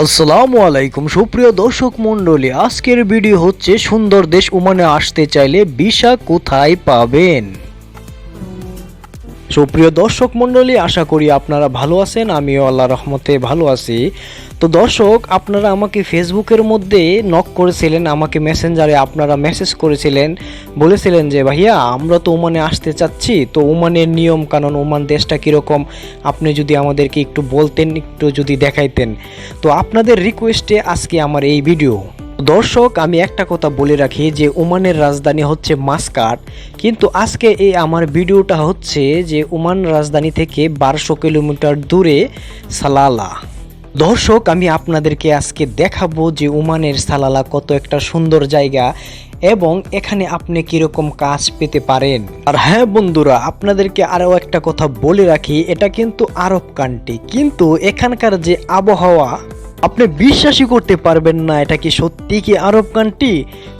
আসসালামু আলাইকুম, সুপ্রিয় দর্শক মণ্ডলী, আজকের ভিডিও হচ্ছে সুন্দর দেশ উমানে আসতে চাইলে ভিসা কোথায় পাবেন? সুপ্রিয় দর্শক মণ্ডলী, আশা করি আপনারা ভালো আছেন। আমিও আল্লাহ রহমতে ভালো আছি। তো দর্শক, আপনারা আমাকে ফেসবুকের মধ্যে নক করেছিলেন, আমাকে মেসেঞ্জারে আপনারা মেসেজ করেছিলেন। বলেছিলেন যে, ভাইয়া, আমরা তো ওমানে আসতে চাচ্ছি। তো ওমানের নিয়ম কানুন ওমান দেশটা কীরকম? আপনি যদি আমাদেরকে একটু বলতেন, একটু যদি দেখাইতেন। তো আপনাদের রিকোয়েস্টে আজকে আমার এই ভিডিও দর্শক, আমি একটা কথা বলে রাখি যে ওমানের রাজধানী হচ্ছে মাস্কাট, কিন্তু আজকে এই আমার ভিডিওটা হচ্ছে যে ওমান রাজধানী থেকে বারোশো কিলোমিটার দূরে সালালা। দর্শক, আমি আপনাদেরকে আজকে দেখাবো যে ওমানের সালালা কত একটা সুন্দর জায়গা এবং এখানে আপনি কীরকম কাজ পেতে পারেন। আর হ্যাঁ বন্ধুরা, আপনাদেরকে আরও একটা কথা বলে রাখি, এটা কিন্তু আরব কান্ট্রি কিন্তু এখানকার যে আবহাওয়া আপনি বিশ্বাসই করতে পারবেন না, এটা কি সত্যি কি আরব কান্ট্রি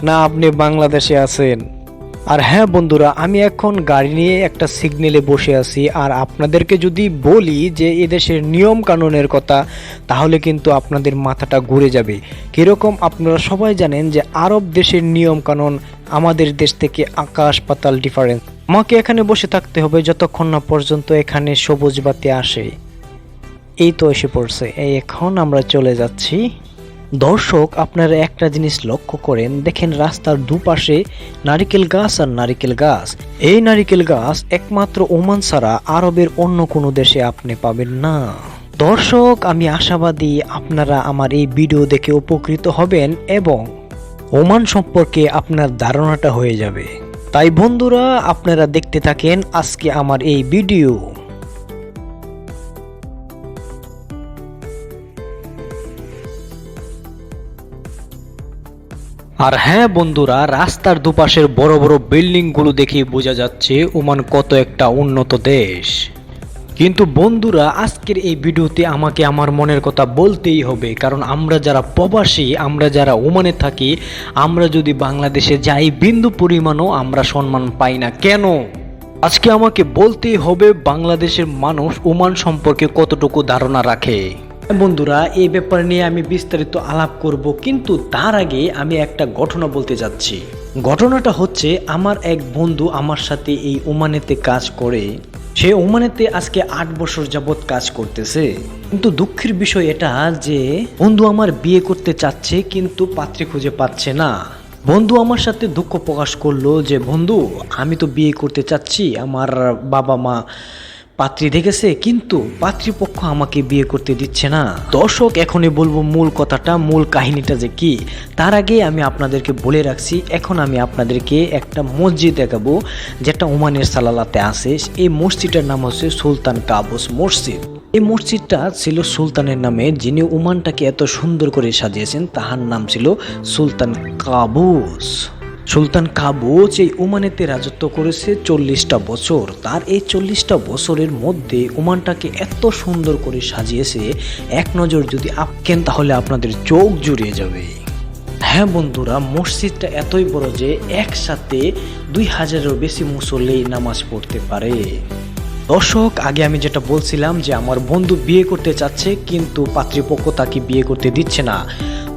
না, আপনি বাংলাদেশে আছেন। আর হ্যাঁ বন্ধুরা, আমি এখন গাড়ি নিয়ে একটা সিগন্যালে বসে আছি, আর আপনাদেরকে যদি বলি যে এদেশের নিয়ম কানুনের কথা, তাহলে কিন্তু আপনাদের মাথাটা ঘুরে যাবে। কীরকম আপনারা সবাই জানেন যে আরব দেশের নিয়ম কানুন আমাদের দেশ থেকে আকাশ পাতাল ডিফারেন্স আমাকে এখানে বসে থাকতে হবে, যতক্ষণ না পর্যন্ত এখানে সবুজ বাতি আসে। এই তো এসে পড়ছে। এখন আমরা চলে যাচ্ছি। দর্শক, আপনারা একটা জিনিস লক্ষ্য করেন, দেখেন রাস্তার দুপাশে নারিকেল গাছ আর নারিকেল গাছ। এই নারিকেল গাছ একমাত্র ওমান ছাড়া আরবের অন্য কোনো দেশে আপনি পাবেন না। দর্শক, আমি আশাবাদী আপনারা আমার এই ভিডিও দেখে উপকৃত হবেন এবং ওমান সম্পর্কে আপনার ধারণাটা হয়ে যাবে। তাই বন্ধুরা, আপনারা দেখতে থাকেন আজকে আমার এই ভিডিও। আর হ্যাঁ বন্ধুরা, রাস্তার দুপাশের বড় বড় বিল্ডিংগুলো দেখে বোঝা যাচ্ছে ওমান কত একটা উন্নত দেশ। কিন্তু বন্ধুরা, আজকের এই ভিডিওতে আমাকে আমার মনের কথা বলতেই হবে, কারণ আমরা যারা প্রবাসী, আমরা যারা ওমানে থাকি, আমরা যদি বাংলাদেশে যাই, বিন্দু পরিমাণও আমরা সম্মান পাই না। কেন? আজকে আমাকে বলতেই হবে, বাংলাদেশের মানুষ ওমান সম্পর্কে কতটুকু ধারণা রাখে। বন্ধুরা, এই ব্যাপার নিয়ে আমি বিস্তারিত আলাপ করব, কিন্তু তার আগে আমি একটা ঘটনা বলতে যাচ্ছি। ঘটনাটা হচ্ছে, আমার এক বন্ধু আমার সাথে এই ওমানেতে কাজ করে। সে ওমানেতে আজকে আট বছর যাবৎ কাজ করতেছে। কিন্তু দুঃখের বিষয় এটা যে, বন্ধু আমার বিয়ে করতে চাচ্ছে, কিন্তু পাত্রী খুঁজে পাচ্ছে না। বন্ধু আমার সাথে দুঃখ প্রকাশ করল যে, বন্ধু, আমি তো বিয়ে করতে চাচ্ছি, আমার বাবা মা পাত্রী দেখেছে, কিন্তু পাত্রীপক্ষ আমাকে বিয়ে করতে দিচ্ছে না। দর্শক, এখনই বলব মূল কথাটা, মূল কাহিনীটা যে কি, তার আগে আমি আপনাদেরকে বলে রাখছি, এখন আমি আপনাদেরকে একটা মসজিদ দেখাবো, যেটা ওমানের সালালাতে আছে। এই মসজিদটার নাম হচ্ছে সুলতান কাবুস মসজিদ। এই মসজিদটা ছিল সুলতানের নামে, যিনি ওমানটাকে এত সুন্দর করে সাজিয়েছেন, তাহার নাম ছিল সুলতান কাবুস। সুলতান কাবুজ এই ওমানেতে রাজত্ব করেছে চল্লিশটা বছর। তার এই চল্লিশটা বছরের মধ্যে ওমানটাকে এত সুন্দর করে সাজিয়েছে, এক নজর যদি আপকেন তাহলে আপনাদের চোখ জুড়িয়ে যাবে। হ্যাঁ বন্ধুরা, মসজিদটা এতই বড় যে একসাথে দুই হাজারেরও বেশি মুসল্লি নামাজ পড়তে পারে। দর্শক, আগে আমি যেটা বলছিলাম যে আমার বন্ধু বিয়ে করতে চাচ্ছে, কিন্তু পাত্রীপক্ষ তাকে বিয়ে করতে দিচ্ছে না।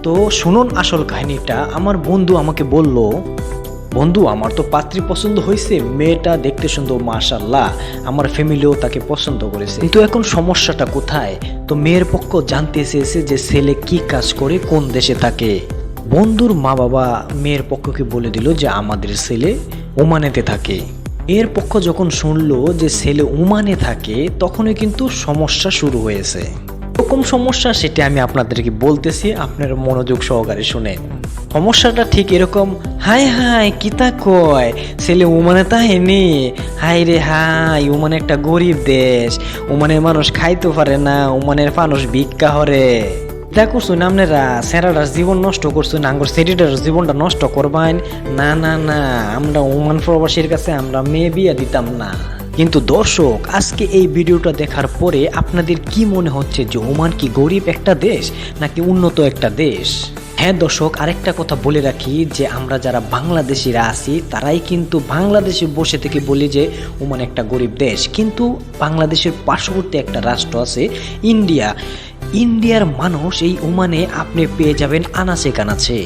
তো শুনুন আসল কাহিনীটা। আমার বন্ধু আমাকে বলল, বন্ধু, আমার তো পাত্রী পছন্দ হয়েছে মেয়েটা দেখতে সুন্দর মাশাল্লাহ আমার ফ্যামিলিও তাকে পছন্দ করেছে। কিন্তু এখন সমস্যাটা কোথায়? তো মেয়ের পক্ষ জানতে চেয়েছে যে ছেলে কি কাজ করে, কোন দেশে থাকে? বন্ধুর মা বাবা মেয়ের পক্ষকে বলে দিল যে আমাদের ছেলে ওমানেতে থাকে। এর পক্ষ যখন শুনলো যে ছেলে ওমানে থাকে, তখনই কিন্তু সমস্যা শুরু হয়েছে। এরকম সমস্যা সেটা আমি আপনাদেরকে বলতেছি, আপনার মনোযোগ সহকারে শুনে সমস্যাটা ঠিক এরকম, হাই হাই কিতা কয়? ছেলে ওমানে তাহেনি হাই রে হাই, ওমান একটা গরিব দেশ, ওমানের মানুষ খাইতে পারে না, ওমানের মানুষ ভিক্ষা হরে এটা করছুন আপনারা স্যারাটার জীবন নষ্ট করছুন, আঙ্গুর সেরিটার জীবনটা নষ্ট করবেন না না না, আমরা ওমান প্রবাসীর কাছে আমরা মেয়ে বিয়া দিতাম না। কিন্তু দর্শক, আজকে এই ভিডিওটা দেখার পরে আপনাদের কি মনে হচ্ছে যে ওমান কি গরিব একটা দেশ নাকি উন্নত একটা দেশ? হ্যাঁ দর্শক, আরেকটা কথা বলে রাখি যে আমরা যারা বাংলাদেশিরা আছি, তারাই কিন্তু বাংলাদেশে বসে থেকে বলি যে ওমান একটা গরিব দেশ। কিন্তু বাংলাদেশের পার্শ্ববর্তী একটা রাষ্ট্র আছে ইন্ডিয়া। ইন্ডিয়ার মানুষ এই ওমানে আপনি পেয়ে যাবেন আনাচে কানাচে।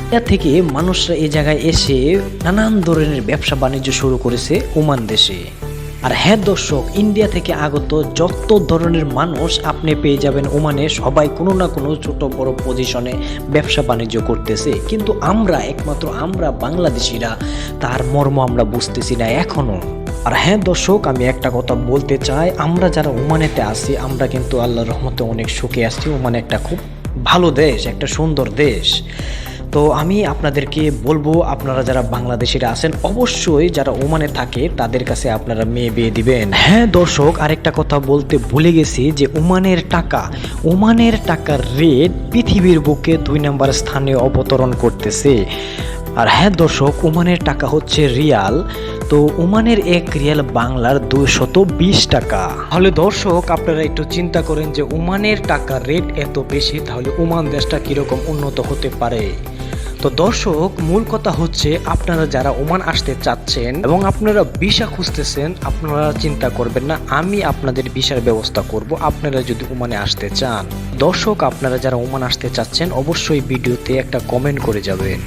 ইন্ডিয়া থেকে মানুষরা এই জায়গায় এসে নানান ধরনের ব্যবসা বাণিজ্য শুরু করেছে ওমান দেশে। আর হ্যাঁ দর্শক, ইন্ডিয়া থেকে আগত যত ধরনের মানুষ আপনি পেয়ে যাবেন ওমানে, সবাই কোনো না কোনো ছোট বড় পজিশনে ব্যবসা বাণিজ্য করতেছে। কিন্তু আমরা, একমাত্র আমরা বাংলাদেশিরা, তার মর্ম আমরা বুঝতেছি না এখনও আর হ্যাঁ দর্শক, আমি একটা কথা বলতে চাই, আমরা যারা ওমানেতে আছি, আমরা কিন্তু আল্লাহর রহমতে অনেক সুখে আছি। ওমান একটা খুব ভালো দেশ, একটা সুন্দর দেশ। তো আমি আপনাদেরকে বলব, আপনারা যারা বাংলাদেশিরা আছেন, অবশ্যই যারা ওমানে থাকে, তাদের কাছে আপনারা মেয়ে বিয়ে দিবেন। হ্যাঁ দর্শক, আরেকটা কথা বলতে ভুলে গেছি যে ওমানের টাকা, ওমানের টাকার রেট পৃথিবীর বুকে দুই নম্বর স্থানে অবতরণ করতেছে। আর হ্যাঁ দর্শক, ওমানের টাকা হচ্ছে রিয়াল, তো ওমানের এক রিয়াল বাংলার দুশত বিশ টাকা। তাহলে দর্শক, আপনারা একটু চিন্তা করেন যে ওমানের টাকার রেট এত বেশি, তাহলে ওমান দেশটা কীরকম উন্নত হতে পারে? তো দর্শক, মূল কথা হচ্ছে আপনারা যারা ওমান আসতে চাচ্ছেন এবং আপনারা ভিসা খুঁজতেছেন, আপনারা চিন্তা করবেন না, আমি আপনাদের ভিসার ব্যবস্থা করব, আপনারা যদি ওমানে আসতে চান। দর্শক, আপনারা যারা ওমান আসতে চাচ্ছেন, অবশ্যই ভিডিওতে একটা কমেন্ট করে যাবেন।